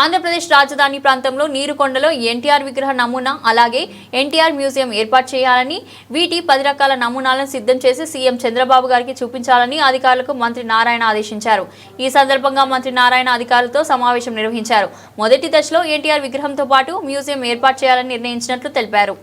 ఆంధ్రప్రదేశ్ రాజధాని ప్రాంతంలో నీరుకొండలో ఎన్టీఆర్ విగ్రహ నమూనా అలాగే ఎన్టీఆర్ మ్యూజియం ఏర్పాటు చేయాలని వీటి పది రకాల నమూనాలను సిద్ధం చేసి సీఎం చంద్రబాబు గారికి చూపించాలని అధికారులకు మంత్రి నారాయణ ఆదేశించారు. ఈ సందర్భంగా మంత్రి నారాయణ అధికారులతో సమావేశం నిర్వహించారు. మొదటి దశలో ఎన్టీఆర్ విగ్రహంతో పాటు మ్యూజియం ఏర్పాటు చేయాలని నిర్ణయించినట్లు తెలిపారు.